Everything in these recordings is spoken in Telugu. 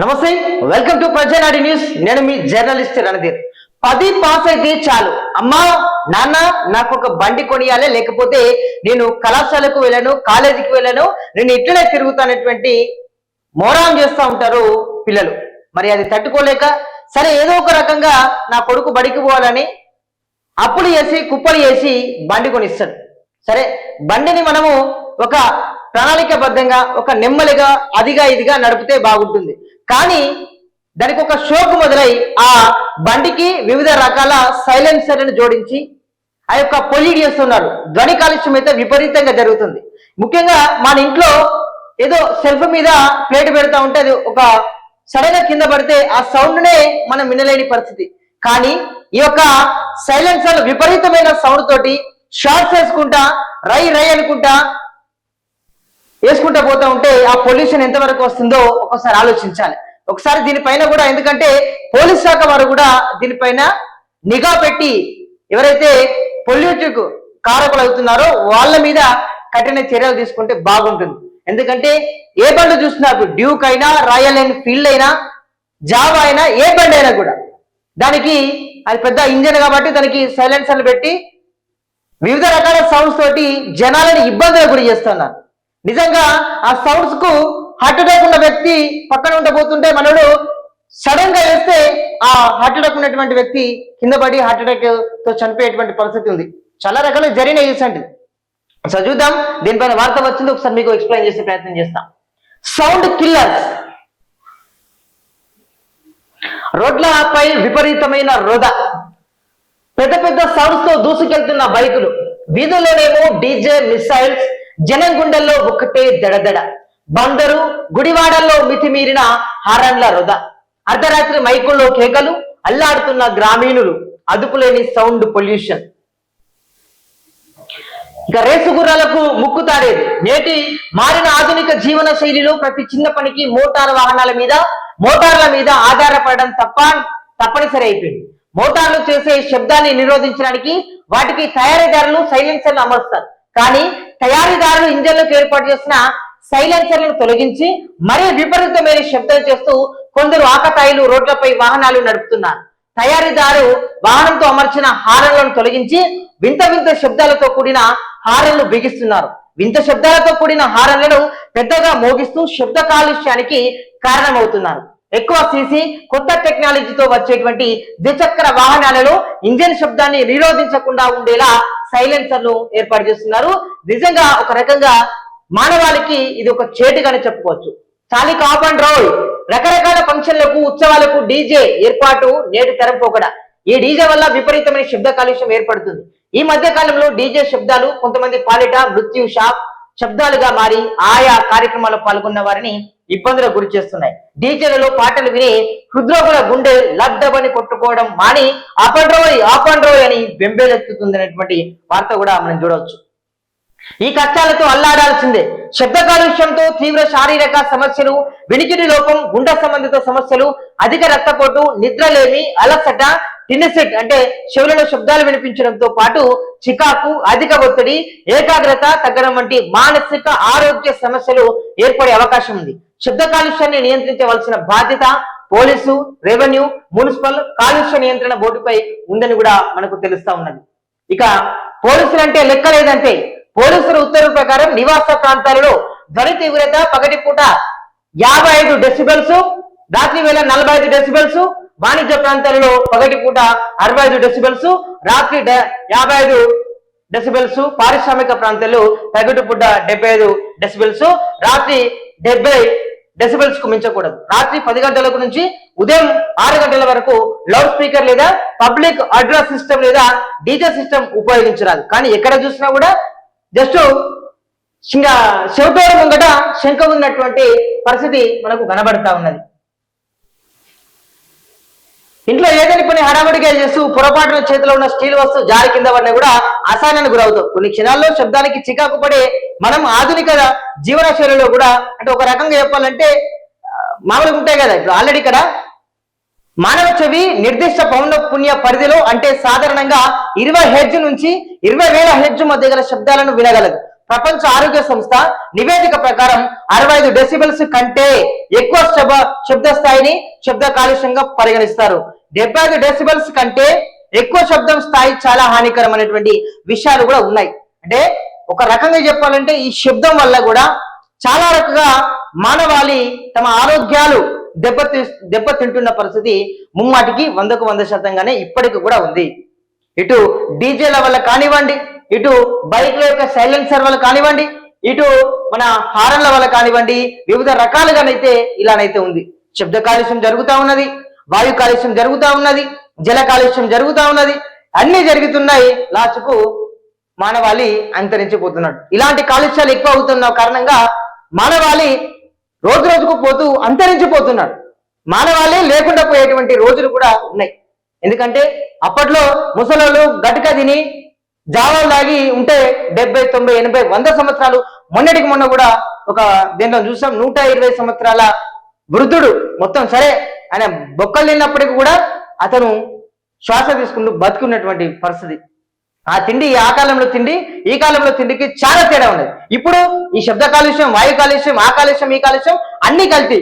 నమస్తే వెల్కమ్ టు ప్రజానాడి న్యూస్ నేను మీ జర్నలిస్ట్ రణధీర్. పది పాస్ అయితే చాలు. అమ్మా నాన్న నాకు ఒక బండి కొనియాలి లేకపోతే నేను కళాశాలకు వెళ్ళాను కాలేజీకి వెళ్ళాను నేను ఇట్లనే తిరుగుతానటువంటి మోరాం చేస్తూ ఉంటారు పిల్లలు. మరి అది తట్టుకోలేక సరే ఏదో ఒక రకంగా నా కొడుకు బడికి పోవాలని అప్పులు చేసి కుప్పలు చేసి బండి కొనిస్తాడు. సరే బండిని మనము ఒక ప్రణాళికబద్ధంగా ఒక నెమ్మదిగా అదిగా ఇదిగా నడిపితే బాగుంటుంది. కానీ దానికి ఒక షోకు మొదలై ఆ బండికి వివిధ రకాల సైలెన్సర్లను జోడించి ఆ యొక్క పొల్యూట్ చేస్తున్నారు ధ్వని కాలుష్యం అయితే విపరీతంగా జరుగుతుంది. ముఖ్యంగా మన ఇంట్లో ఏదో సెల్ఫ్ మీద ప్లేట్ పెడతా ఉంటే అది ఒక సడన్గా కింద పడితే ఆ సౌండ్నే మనం వినలేని పరిస్థితి. కానీ ఈ యొక్క సైలెన్సర్ విపరీతమైన సౌండ్ తోటి షార్ట్స్ వేసుకుంటా రై రై అనుకుంటా వేసుకుంటా పోతా ఉంటే ఆ పొల్యూషన్ ఎంతవరకు వస్తుందో ఒకసారి ఆలోచించాలి. ఒకసారి దీనిపైన కూడా ఎందుకంటే పోలీస్ శాఖ వారు కూడా దీనిపైన నిఘా పెట్టి ఎవరైతే పొల్యూటిక్ కారకులు అవుతున్నారో వాళ్ళ మీద కఠిన చర్యలు తీసుకుంటే బాగుంటుంది. ఎందుకంటే ఏ బండి చూసినా డ్యూక్ అయినా రాయల్ ఎన్ఫీల్డ్ అయినా జాబ్ అయినా ఏ బండి అయినా కూడా దానికి అది పెద్ద ఇంజన్ కాబట్టి దానికి సైలెన్సర్లు పెట్టి వివిధ రకాల సౌండ్స్ తోటి జనాలను ఇబ్బందులకు గురి చేస్తున్నారు. నిజంగా ఆ సౌండ్స్కు హార్ట్ అటాక్ ఉన్న వ్యక్తి పక్కన ఉండబోతుంటే మనడు సడన్గా వేస్తే ఆ హార్ట్ అటాక్ ఉన్నటువంటి వ్యక్తి కింద పడి హార్ట్ అటాక్తో చనిపోయేటువంటి పరిస్థితి ఉంది. చాలా రకాల జరిగిన అండి సో చూద్దాం. దీనిపైన వార్త వచ్చింది. ఒకసారి మీకు ఎక్స్ప్లెయిన్ చేసే ప్రయత్నం చేస్తాం. సౌండ్ కిల్లర్స్ రోడ్లపై విపరీతమైన రొద. పెద్ద పెద్ద సౌండ్స్తో దూసుకెళ్తున్న బైకులు. వీధుల్లోనేమో డీజే మిసైల్స్ జనం గుండెల్లో ఒక్కటే దడదడ. బందరు గుడివాడల్లో మితిమీరిన హారన్ల రొద. అర్ధరాత్రి మైకుల్లో కేకలు అల్లాడుతున్న గ్రామీణులు అదుపులేని సౌండ్ పొల్యూషన్. ఇక రేసు గుర్రాలకు ముక్కు తాడేది. నేటి మారిన ఆధునిక జీవన శైలిలో ప్రతి చిన్న పనికి మోటార్ వాహనాల మీద మోటార్ల మీద ఆధారపడడం తప్ప తప్పనిసరి అయిపోయింది. మోటార్లు చేసే శబ్దాన్ని నిరోధించడానికి వాటికి తయారీదారులు సైలెన్సర్లు అమరుస్తారు. కానీ తయారీదారులు ఇంజన్లకు ఏర్పాటు చేసిన సైలెన్సర్లను తొలగించి మరీ విపరీతమైన శబ్దాలు చేస్తూ కొందరు ఆకతాయిలు రోడ్లపై వాహనాలు నడుపుతున్నారు. తయారీదారు వాహనంతో అమర్చిన హారన్లను తొలగించి వింత వింత శబ్దాలతో కూడిన హారన్లు బిగిస్తున్నారు. వింత శబ్దాలతో కూడిన హారన్లను పెద్దగా మోగిస్తూ శబ్ద కాలుష్యానికి కారణమవుతున్నారు. ఎక్కువ సీసీ కొత్త టెక్నాలజీతో వచ్చేటువంటి ద్విచక్ర వాహనాలలో ఇంజన్ శబ్దాన్ని నిరోధించకుండా ఉండేలా సైలెన్సర్లు ఏర్పాటు చేస్తున్నారు. నిజంగా ఒక రకంగా మానవాళికి ఇది ఒక చేటుగానే చెప్పుకోవచ్చు. చాలీ కాపండ్ రోల్. రకరకాల ఫంక్షన్లకు ఉత్సవాలకు డీజే ఏర్పాటు నేటి తెరపోకడ ఈ డీజే వల్ల విపరీతమైన శబ్ద కాలుష్యం ఏర్పడుతుంది. ఈ మధ్య కాలంలో డీజే శబ్దాలు కొంతమంది పాలిట మృత్యు షాప్ శబ్దాలుగా మారి ఆయా కార్యక్రమాల్లో పాల్గొన్న వారిని ఇబ్బందులకు గురి చేస్తున్నాయి. డీజేలలో పాటలు విని హృద్రోగుల గుండె లడ్డబని కొట్టుకోవడం మాని ఆపండ్రోయ్ ఆపండ్రోయ్ అని బెంబేలెత్తుతుంది అనేటువంటి వార్త కూడా మనం చూడవచ్చు. ఈ కష్టాలతో అల్లాడాల్సిందే. శబ్ద కాలుష్యంతో తీవ్ర శారీరక సమస్యలు వినికిడి లోపం గుండె సంబంధిత సమస్యలు అధిక రక్తపోటు నిద్రలేమి అలసట టినెసెట్ అంటే చెవులలో శబ్దాలు వినిపించడంతో పాటు చికాకు అధిక ఒత్తిడి ఏకాగ్రత తగ్గడం వంటి మానసిక ఆరోగ్య సమస్యలు ఏర్పడే అవకాశం ఉంది. శబ్ద కాలుష్యాన్ని నియంత్రించవలసిన బాధ్యత పోలీసు రెవెన్యూ మున్సిపల్ కాలుష్య నియంత్రణ బోర్డుపై ఉందని కూడా మనకు తెలుస్తా ఉన్నది. ఇక పోలీసులు అంటే లెక్క లేదంటే పోలీసుల ఉత్తర్వుల ప్రకారం నివాస ప్రాంతాలలో ధ్వని తీవ్రత పగటిపూట యాభై ఐదు డెసిబెల్స్ రాత్రి వేళ నలభై ఐదు డెసిబెల్స్ వాణిజ్య ప్రాంతాలలో పగటిపూట అరవై ఐదు డెసిబెల్స్ రాత్రి డ- యాభై ఐదు డెసిబెల్స్ పారిశ్రామిక ప్రాంతాల్లో పగటిపూట డెబ్బై ఐదు డెసిబెల్స్ రాత్రి డెబ్బై డెసిబెల్స్కు మించకూడదు. రాత్రి పది గంటలకు నుంచి ఉదయం ఆరు గంటల వరకు లౌడ్ స్పీకర్ లేదా పబ్లిక్ అడ్రస్ సిస్టమ్ లేదా డీజే సిస్టమ్ ఉపయోగించరాదు. కానీ ఎక్కడ చూసినా కూడా జస్ట్ ఇంకా శివపేరు ముంగట శంఖ ఉన్నటువంటి పరిస్థితి మనకు కనబడతా ఉన్నది. ఇంట్లో ఏదైనా పని హడావుడిగా చేస్తూ పొరపాటున చేతిలో ఉన్న స్టీల్ వస్తువు జారి కింద పడినా కూడా అసహనానికి గురవుతాం కొన్ని క్షణాల్లో శబ్దానికి చికాకు పడే మనం ఆధునిక జీవన శైలిలో కూడా అంటే ఒక రకంగా చెప్పాలంటే మామూలుగా ఉంటాయి కదా ఇప్పుడు ఆల్రెడీ ఇక్కడ మానవ చెవి నిర్దిష్ట పౌన పుణ్య పరిధిలో అంటే సాధారణంగా ఇరవై హెడ్జ్ నుంచి ఇరవై వేల హెడ్జ్ మధ్య గల శబ్దాలను వినగలదు. ప్రపంచ ఆరోగ్య సంస్థ నివేదిక ప్రకారం అరవై ఐదు డెసిబల్స్ కంటే ఎక్కువ శబ్ద శబ్ద స్థాయిని శబ్ద కాలుష్యంగా పరిగణిస్తారు. డెబ్బై ఐదు డెసిబల్స్ కంటే ఎక్కువ శబ్దం స్థాయి చాలా హానికరమైనటువంటి విషయాలు కూడా ఉన్నాయి. అంటే ఒక రకంగా చెప్పాలంటే ఈ శబ్దం వల్ల కూడా చాలా రకంగా మానవాళి తమ ఆరోగ్యాలు దెబ్బతి దెబ్బతింటున్న పరిస్థితి ముమ్మాటికి వందకు వంద శాతంగానే ఇప్పటికి కూడా ఉంది. ఇటు డీజేల వల్ల కానివ్వండి ఇటు బైక్ల యొక్క సైలెన్సర్ వల్ల కానివ్వండి ఇటు మన హారన్ల వల్ల కానివ్వండి వివిధ రకాలుగానైతే ఇలానైతే ఉంది. శబ్ద కాలుష్యం జరుగుతూ ఉన్నది వాయు కాలుష్యం జరుగుతూ ఉన్నది జల కాలుష్యం జరుగుతూ ఉన్నది అన్ని జరుగుతున్నాయి లాస్ట్కు మానవాళి అంతరించిపోతున్నాడు ఇలాంటి కాలుష్యాలు ఎక్కువ అవుతున్న కారణంగా మానవాళి రోజు రోజుకు పోతూ అంతరించిపోతున్నాడు మానవాళి లేకుండా పోయేటువంటి రోజులు కూడా ఉన్నాయి. ఎందుకంటే అప్పట్లో ముసలోళ్ళు గటుక తిని జావాలు దాగి ఉంటే డెబ్బై తొంభై ఎనభై వంద సంవత్సరాలు. మొన్నటికి మొన్న కూడా ఒక దీంట్లో చూసాం నూట ఇరవై సంవత్సరాల వృద్ధుడు మొత్తం సరే ఆయన బొక్కలు తిన్నప్పటికీ కూడా అతను శ్వాస తీసుకుంటూ బతుకున్నటువంటి పరిస్థితి. ఆ తిండి ఆ కాలంలో తిండి ఈ కాలంలో తిండికి చాలా తేడా ఉన్నది. ఇప్పుడు ఈ శబ్ద కాలుష్యం వాయు కాలుష్యం ఆ కాలుష్యం ఈ కాలుష్యం అన్ని కలిపి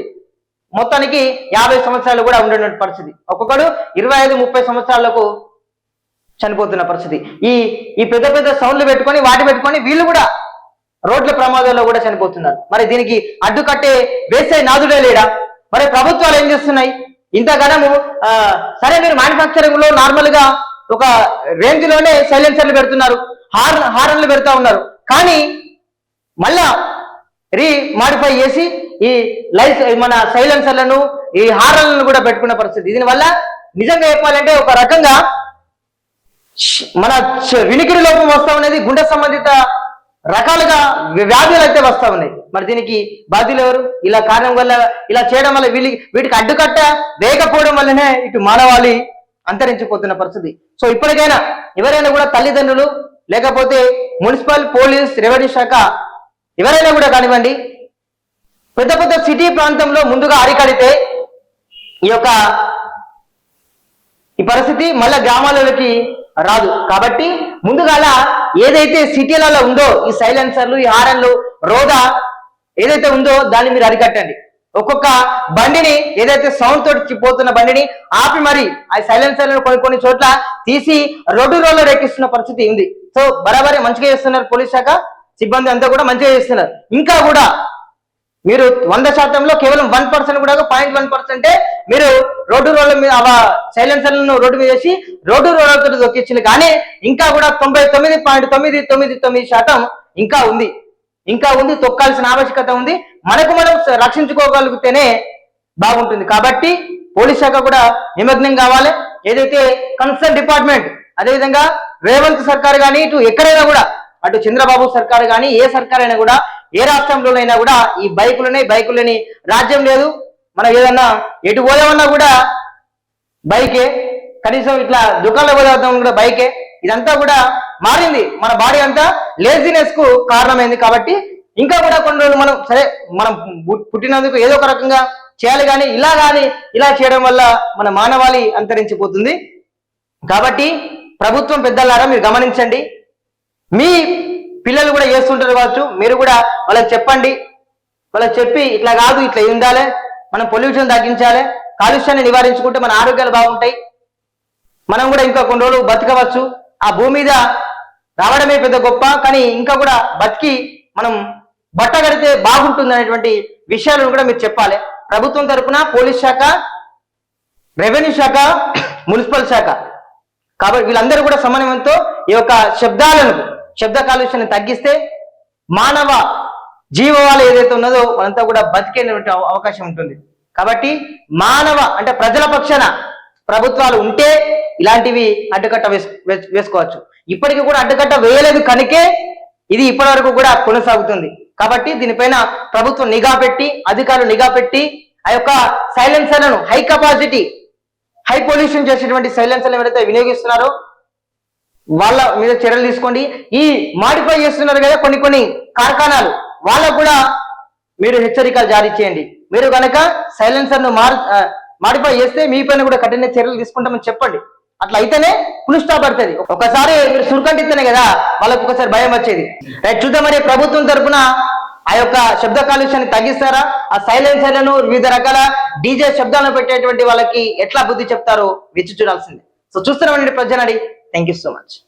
మొత్తానికి యాభై సంవత్సరాలు కూడా ఉండేటువంటి పరిస్థితి. ఒక్కొక్కడు ఇరవై ఐదు ముప్పై సంవత్సరాలకు చనిపోతున్న పరిస్థితి. ఈ ఈ పెద్ద పెద్ద సౌండ్లు పెట్టుకొని వాటి పెట్టుకొని వీళ్ళు కూడా రోడ్ల ప్రమాదాల్లో కూడా చనిపోతున్నారు. మరి దీనికి అడ్డుకట్టే వేసే నాదుడే లేడా? మరి ప్రభుత్వాలు ఏం చేస్తున్నాయి? ఇంతగానము సరే మీరు మ్యానుఫాక్చరింగ్లో నార్మల్గా ఒక రేంజ్లోనే సైలెన్సర్లు పెడుతున్నారు. హార్న్ హార్న్లు పెడతా ఉన్నారు. కానీ మళ్ళా రీ మాడిఫై చేసి ఈ లైఫ్ మన సైలెన్సర్లను ఈ హారన్లను కూడా పెట్టుకున్న పరిస్థితి. దీనివల్ల నిజంగా చెప్పాలంటే ఒక రకంగా మన వినికిడి లోపం వస్తా ఉన్నది గుండె సంబంధిత రకాలుగా వ్యాధులు అయితే వస్తా ఉన్నాయి. మరి దీనికి బాధ్యులు ఎవరు? ఇలా కారణం వల్ల ఇలా చేయడం వల్ల వీళ్ళకి వీటికి అడ్డుకట్ట వేయకపోవడం వల్లనే ఇటు మానవాళి అంతరించిపోతున్న పరిస్థితి. సో ఇప్పటికైనా ఎవరైనా కూడా తల్లిదండ్రులు లేకపోతే మున్సిపల్ పోలీస్ రెవెన్యూ శాఖ ఎవరైనా కూడా కానివ్వండి పెద్ద పెద్ద సిటీ ప్రాంతంలో ముందుగా అరికడితే ఈ యొక్క ఈ పరిస్థితి మళ్ళా గ్రామాలలోకి రాదు. కాబట్టి ముందుగాల ఏదైతే సిటీలలో ఉందో ఈ సైలెన్సర్లు ఈ హారన్లు రోదా ఏదైతే ఉందో దాన్ని మీరు అరికట్టండి. ఒక్కొక్క బండిని ఏదైతే సౌండ్ తోటి పోతున్న బండిని ఆపి మరి ఆ సైలెన్సర్లను కొన్ని కొన్ని చోట్ల తీసి రోడ్డు రోడ్లో ఎక్కిస్తున్న పరిస్థితి ఉంది. సో బరాబరే మంచిగా చేస్తున్నారు పోలీస్ శాఖ సిబ్బంది అంతా కూడా మంచిగా చేస్తున్నారు. ఇంకా కూడా మీరు వంద శాతంలో కేవలం వన్ పర్సెంట్ కూడా పాయింట్ వన్ పర్సెంటే మీరు రోడ్డు రోడ్ల మీద సైలెన్సర్లను రోడ్డు మీద వేసి రోడ్డు రోడ్లతో దొక్కించింది కానీ ఇంకా కూడా తొంభై తొమ్మిది పాయింట్ తొమ్మిది తొమ్మిది తొమ్మిది శాతం ఇంకా ఉంది. ఇంకా ఉంది తొక్కాల్సిన ఆవశ్యకత ఉంది. మనకు మనం రక్షించుకోగలిగితేనే బాగుంటుంది. కాబట్టి పోలీస్ శాఖ కూడా నిమగ్నం కావాలి. ఏదైతే కన్సర్న్ డిపార్ట్మెంట్ అదేవిధంగా రేవంత్ సర్కార్ కానీ ఇటు ఎక్కడైనా కూడా అటు చంద్రబాబు సర్కార్ కానీ ఏ సర్కార్ అయినా కూడా ఏ రాష్ట్రంలోనైనా కూడా ఈ బైకులని బైకులని రాజ్యం లేదు. మనం ఏదన్నా ఎటు పోదామన్నా కూడా బైకే. కనీసం ఇట్లా దుకాణంలో పోదాం కూడా బైకే. ఇదంతా కూడా మారింది. మన బాడీ అంతా లేజినెస్కు కారణమైంది కాబట్టి ఇంకా కూడా కొన్ని రోజులు మనం సరే మనం పుట్టినందుకు ఏదో ఒక రకంగా చేయాలి కానీ ఇలా కానీ ఇలా చేయడం వల్ల మన మానవాళి అంతరించిపోతుంది. కాబట్టి ప్రభుత్వం పెద్దలారా మీరు గమనించండి. మీ పిల్లలు కూడా చేస్తుంటారు కావచ్చు. మీరు కూడా వాళ్ళకి చెప్పండి. వాళ్ళకి చెప్పి ఇట్లా కాదు ఇట్లా ఉండాలి. మనం పొల్యూషన్ తగ్గించాలి. కాలుష్యాన్ని నివారించుకుంటే మన ఆరోగ్యాలు బాగుంటాయి. మనం కూడా ఇంకా కొన్ని రోజులు బతకవచ్చు. ఆ భూమి మీద రావడమే పెద్ద గొప్ప కానీ ఇంకా కూడా బతికి మనం బట్ట కడితే బాగుంటుంది అనేటువంటి విషయాలను కూడా మీరు చెప్పాలి. ప్రభుత్వం తరఫున పోలీస్ శాఖ రెవెన్యూ శాఖ మున్సిపల్ శాఖ. కాబట్టి వీళ్ళందరూ కూడా సమన్వయంతో ఈ యొక్క శబ్దాలను శబ్ద కాలుష్యాన్ని తగ్గిస్తే మానవ జీవవాళి ఏదైతే ఉన్నదో వాళ్ళంతా కూడా బతికేటువంటి అవకాశం ఉంటుంది. కాబట్టి మానవ అంటే ప్రజల పక్షాన ప్రభుత్వాలు ఉంటే ఇలాంటివి అడ్డుకట్ట వేసు వేసు- వేసుకోవచ్చు. ఇప్పటికీ కూడా అడ్డుకట్ట వేయలేదు కనుకే ఇది ఇప్పటి వరకు కూడా కొనసాగుతుంది. కాబట్టి దీనిపైన ప్రభుత్వం నిఘా పెట్టి అధికారులు నిఘా పెట్టి ఆ యొక్క సైలెన్సర్లను హై కెపాసిటీ హై పొల్యూషన్ చేసేటువంటి సైలెన్సర్లు ఎవరైతే వినియోగిస్తున్నారో వాళ్ళ మీద చర్యలు తీసుకోండి. ఈ మాడిఫై చేస్తున్నారు కదా కొన్ని కొన్ని కార్ఖానాలు. వాళ్ళకు కూడా మీరు హెచ్చరికలు జారీ చేయండి. మీరు కనుక సైలెన్సర్ను మార్ మాడిఫై చేస్తే మీ పైన కూడా కఠిన చర్యలు తీసుకుంటామని చెప్పండి. అట్లా అయితేనే ఫుల్ స్టాప్ పడుతుంది. ఒకసారి మీరు సురకంటిస్తేనే కదా వాళ్ళకి ఒకసారి భయం వచ్చేది. రైట్ చూద్దాం మరి ప్రభుత్వం తరఫున ఆ యొక్క శబ్ద కాలుష్యాన్ని తగ్గిస్తారా? ఆ సైలెన్సర్లను వివిధ రకాల డీజే శబ్దాలను పెట్టేటువంటి వాళ్ళకి ఎట్లా బుద్ధి చెప్తారో వేచి చూడాల్సిందే. సో చూస్తున్నామండి ప్రజనడి Thank you so much.